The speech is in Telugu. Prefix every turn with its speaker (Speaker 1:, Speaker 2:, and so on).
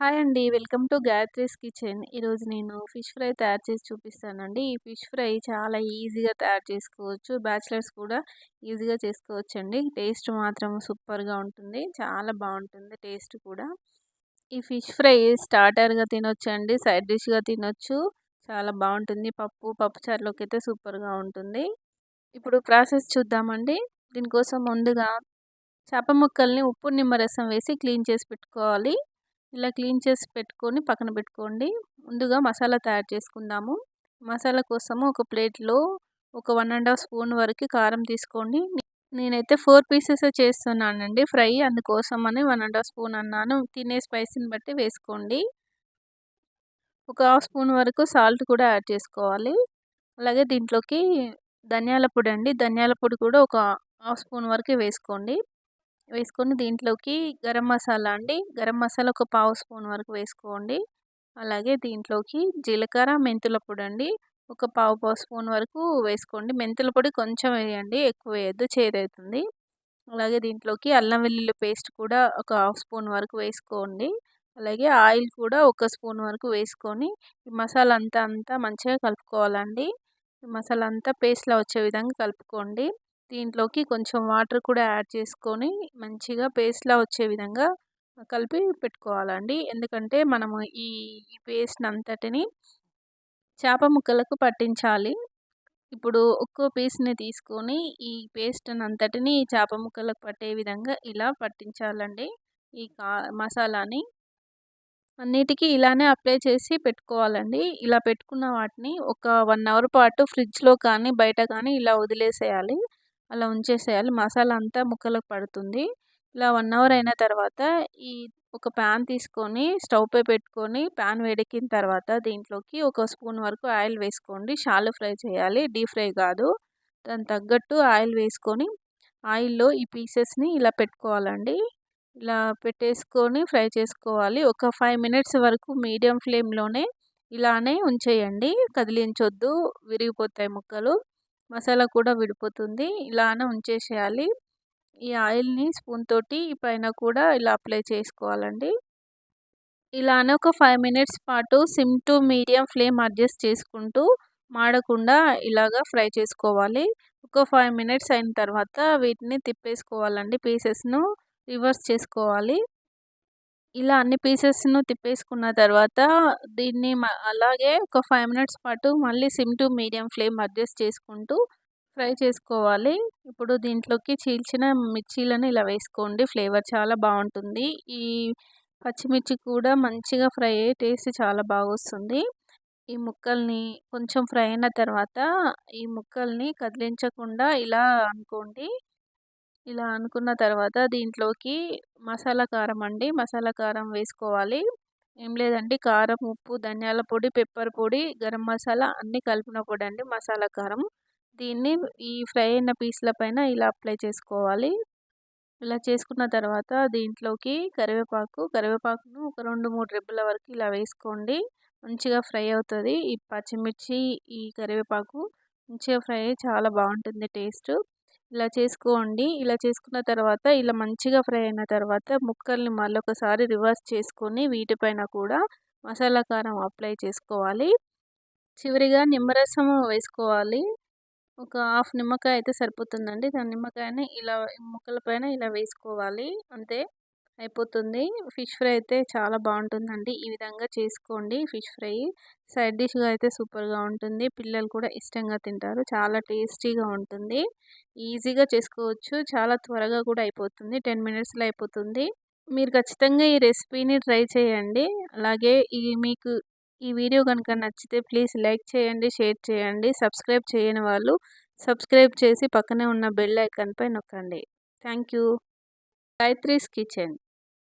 Speaker 1: హాయ్ అండి. Welcome to Gayatri's kitchen. ఈరోజు నేను ఫిష్ ఫ్రై తయారు చేసి చూపిస్తానండి. ఈ ఫిష్ ఫ్రై చాలా ఈజీగా తయారు చేసుకోవచ్చు. బ్యాచిలర్స్ కూడా ఈజీగా చేసుకోవచ్చు అండి టేస్ట్ మాత్రం సూపర్గా ఉంటుంది. చాలా బాగుంటుంది టేస్ట్ కూడా. ఈ ఫిష్ ఫ్రై స్టార్టర్గా తినొచ్చు అండి సైడ్ డిష్గా తినొచ్చు. చాలా బాగుంటుంది. పప్పు పప్పు చారులోకి అయితే సూపర్గా ఉంటుంది. ఇప్పుడు ప్రాసెస్ చూద్దామండి. దీనికోసం ముందుగా చేప ముక్కల్ని ఉప్పు నిమ్మరసం వేసి క్లీన్ చేసి పెట్టుకోవాలి. ఇలా క్లీన్ చేసి పెట్టుకొని పక్కన పెట్టుకోండి. ముందుగా మసాలా తయారు చేసుకుందాము. మసాలా కోసము ఒక ప్లేట్లో ఒక వన్ అండ్ హాఫ్ స్పూన్ వరకు కారం తీసుకోండి. నేనైతే ఫోర్ పీసెస్ చేస్తున్నానండి ఫ్రై. అందుకోసం అని వన్ అండ్ హాఫ్ స్పూన్ అన్నాను. తినే స్పైసీని బట్టి వేసుకోండి. ఒక హాఫ్ స్పూన్ వరకు సాల్ట్ కూడా యాడ్ చేసుకోవాలి. అలాగే దీంట్లోకి ధనియాల పొడి అండి. ధనియాల పొడి కూడా ఒక హాఫ్ స్పూన్ వరకు వేసుకోండి. వేసుకొని దీంట్లోకి గరం మసాలా అండి. గరం మసాలా ఒక పావు స్పూన్ వరకు వేసుకోండి. అలాగే దీంట్లోకి జీలకర్ర మెంతుల పొడి అండి. ఒక పావు పావు స్పూన్ వరకు వేసుకోండి. మెంతుల పొడి కొంచెం వేయండి. ఎక్కువ వేయద్దు. చేదవుతుంది. అలాగే దీంట్లోకి అల్లం వెల్లుల్లి పేస్ట్ కూడా ఒక హాఫ్ స్పూన్ వరకు వేసుకోండి. అలాగే ఆయిల్ కూడా ఒక స్పూన్ వరకు వేసుకొని ఈ మసాలా అంతా అంతా మంచిగా కలుపుకోవాలండి. ఈ మసాలా అంతా పేస్ట్లా వచ్చే విధంగా కలుపుకోండి. దీంట్లోకి కొంచెం వాటర్ కూడా యాడ్ చేసుకొని మంచిగా పేస్ట్లా వచ్చే విధంగా కలిపి పెట్టుకోవాలండి. ఎందుకంటే మనము ఈ పేస్ట్ అంతటిని చేప ముక్కలకు పట్టించాలి. ఇప్పుడు ఒక్కో పీస్ని తీసుకొని ఈ పేస్ట్ అంతటిని చేప ముక్కలకు పట్టే విధంగా ఇలా పట్టించాలండి. ఈ కా మసాలాని అన్నిటికీ ఇలానే అప్లై చేసి పెట్టుకోవాలండి. ఇలా పెట్టుకున్న వాటిని ఒక వన్ అవర్ పాటు ఫ్రిడ్జ్లో కానీ బయట కానీ ఇలా వదిలేసేయాలి. అలా ఉంచేసేయాలి. మసాలా అంతా ముక్కలకు పడుతుంది. ఇలా వన్ అవర్ అయిన తర్వాత ఈ ఒక ప్యాన్ తీసుకొని స్టవ్ పై పెట్టుకొని ప్యాన్ వేడెక్కిన తర్వాత దీంట్లోకి ఒక స్పూన్ వరకు ఆయిల్ వేసుకోండి. షాలు ఫ్రై చేయాలి. డీప్ ఫ్రై కాదు. దాని తగ్గట్టు ఆయిల్ వేసుకొని ఆయిల్లో ఈ పీసెస్ని ఇలా పెట్టుకోవాలండి. ఇలా పెట్టేసుకొని ఫ్రై చేసుకోవాలి. ఒక ఫైవ్ మినిట్స్ వరకు మీడియం ఫ్లేమ్లోనే ఇలానే ఉంచేయండి. కదిలించొద్దు. విరిగిపోతాయి ముక్కలు. మసాలా కూడా విడిపోతుంది. ఇలానే ఉంచేసేయాలి. ఈ ఆయిల్ని స్పూన్ తోటి పైన కూడా ఇలా అప్లై చేసుకోవాలండి. ఇలానే ఒక ఫైవ్ మినిట్స్ పాటు sim to medium flame adjust చేసుకుంటూ మాడకుండా ఇలాగా ఫ్రై చేసుకోవాలి. ఒక ఫైవ్ మినిట్స్ అయిన తర్వాత వీటిని తిప్పేసుకోవాలండి. పీసెస్ను రివర్స్ చేసుకోవాలి. ఇలా అన్ని పీసెస్ను తిప్పేసుకున్న తర్వాత దీన్ని అలాగే ఒక ఫైవ్ మినిట్స్ పాటు మళ్ళీ sim to medium flame adjust చేసుకుంటూ ఫ్రై చేసుకోవాలి. ఇప్పుడు దీంట్లోకి చీల్చిన మిర్చీలను ఇలా వేసుకోండి. ఫ్లేవర్ చాలా బాగుంటుంది. ఈ పచ్చిమిర్చి కూడా మంచిగా ఫ్రై అయ్యి టేస్ట్ చాలా బాగా వస్తుంది. ఈ ముక్కల్ని కొంచెం ఫ్రై అయిన తర్వాత ఈ ముక్కల్ని కదిలించకుండా ఇలా అనుకోండి. ఇలా అనుకున్న తర్వాత దీంట్లోకి మసాలా కారం అండి. మసాలా కారం వేసుకోవాలి. ఏం లేదండి. కారం ఉప్పు ధనియాల పొడి పెప్పర్ పొడి గరం మసాలా అన్నీ కలిపిన పొడి అండి మసాలా కారం. దీన్ని ఈ ఫ్రై అయిన పీస్ల పైన ఇలా అప్లై చేసుకోవాలి. ఇలా చేసుకున్న తర్వాత దీంట్లోకి కరివేపాకు కరివేపాకును ఒక రెండు మూడు రెబ్బల వరకు ఇలా వేసుకోండి. మంచిగా ఫ్రై అవుతుంది. ఈ పచ్చిమిర్చి ఈ కరివేపాకు మంచిగా ఫ్రై చాలా బాగుంటుంది టేస్ట్. ఇలా చేసుకోండి. ఇలా చేసుకున్న తర్వాత ఇలా మంచిగా ఫ్రై అయిన తర్వాత ముక్కల్ని మళ్ళీ ఒకసారి రివర్స్ చేసుకొని వీటిపైన కూడా మసాలా కారం అప్లై చేసుకోవాలి. చివరిగా నిమ్మరసం వేసుకోవాలి. ఒక హాఫ్ నిమ్మకాయ అయితే సరిపోతుందండి. దాని నిమ్మకాయని ఇలా ముక్కల పైన ఇలా వేసుకోవాలి. అంతే. అయిపోతుంది. ఫిష్ ఫ్రై అయితే చాలా బాగుంటుందండి. ఈ విధంగా చేసుకోండి ఫిష్ ఫ్రై. సైడ్ డిష్గా అయితే సూపర్గా ఉంటుంది. పిల్లలు కూడా ఇష్టంగా తింటారు. చాలా టేస్టీగా ఉంటుంది. ఈజీగా చేసుకోవచ్చు. చాలా త్వరగా కూడా అయిపోతుంది. టెన్ మినిట్స్లో అయిపోతుంది. మీరు ఖచ్చితంగా ఈ రెసిపీని ట్రై చేయండి. అలాగే ఈ మీకు ఈ వీడియో కనుక నచ్చితే ప్లీజ్ లైక్ చేయండి షేర్ చేయండి సబ్స్క్రైబ్ చేయని వాళ్ళు సబ్స్క్రైబ్ చేసి పక్కనే ఉన్న బెల్ ఐకాన్పై నొక్కండి. Thank you Gayatri's kitchen.